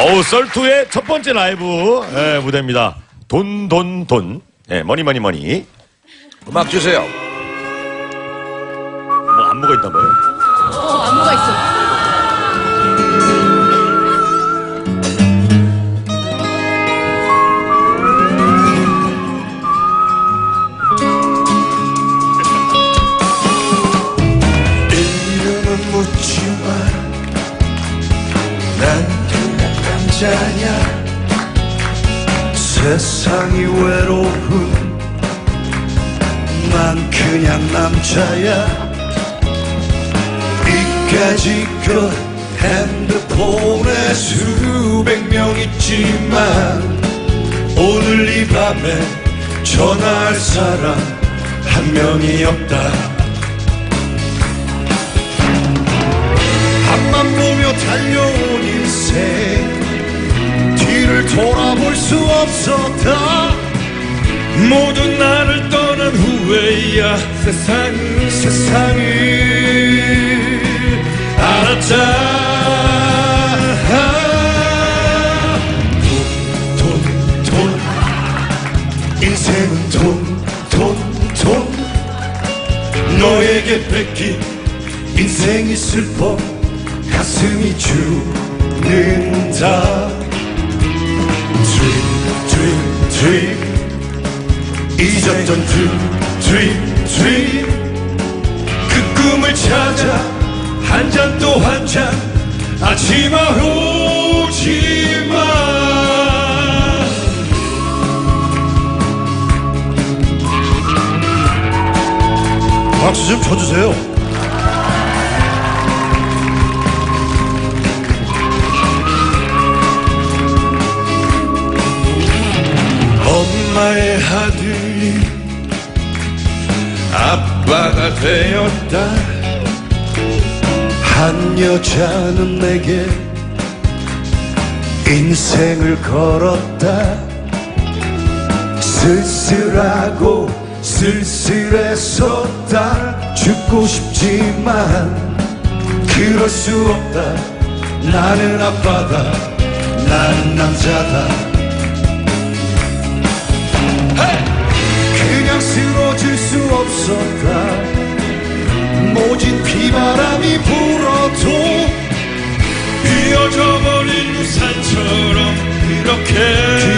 어우, 썰투의 첫 번째 라이브 예, 무대입니다. 돈, 돈, 돈. 예, 머니, 머니, 머니. 음악 주세요. 뭐 안무가 있나 봐요. 어, 안무가 있어. 남자냐? 세상이 외로운 난 그냥 남자야. 이까지 것 핸드폰에 수백 명 있지만 오늘 이 밤에 전화할 사람 한 명이 없다. 앞만 보며 달려온 인생 볼 수 없었다. 모두 나를 떠난 후에야 세상 세상을 알았다. 인생은 돈, 돈, 돈. 너에게 뺏긴 인생이 슬퍼 가슴이 죽는다 잊었던 dream, dream, dream 그 꿈을 찾아 한 잔 또 한 잔. 아침아 오지마. 박수 좀 쳐주세요 아빠가 되었다. 한 여자는 내게 인생을 걸었다. 쓸쓸하고 쓸쓸했었다 죽고 싶지만 그럴 수 없다. 나는 아빠다. 나는 남자다. 그냥 쓰러질 수 없었다. 모진 비바람이 불어도 휘어져 버린 우산처럼 그렇게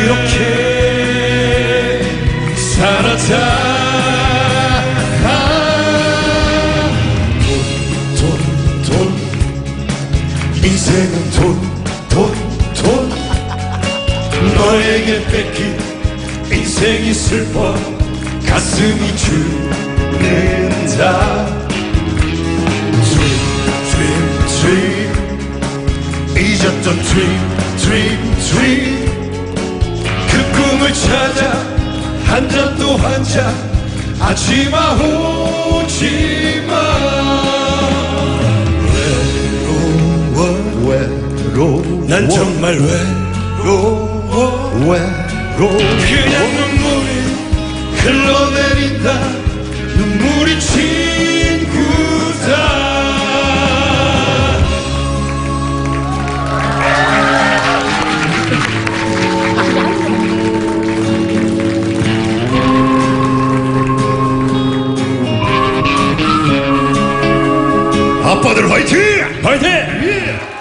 그렇게 살았다. 돈, 돈, 돈. 인생은 돈, 돈, 돈. 너에게 뺏긴 인생이 슬퍼 가슴이 죽는다 Dream, dream, dream 잊었던 dream, dream, dream 그 꿈을 찾아 한 잔 또 한 잔. 하지마 오지마. 외로워 외로워. 난 정말 외로워 외로워. 그냥 흘러내린다 눈물이 친구다 아빠들 화이팅! 화이팅! 예.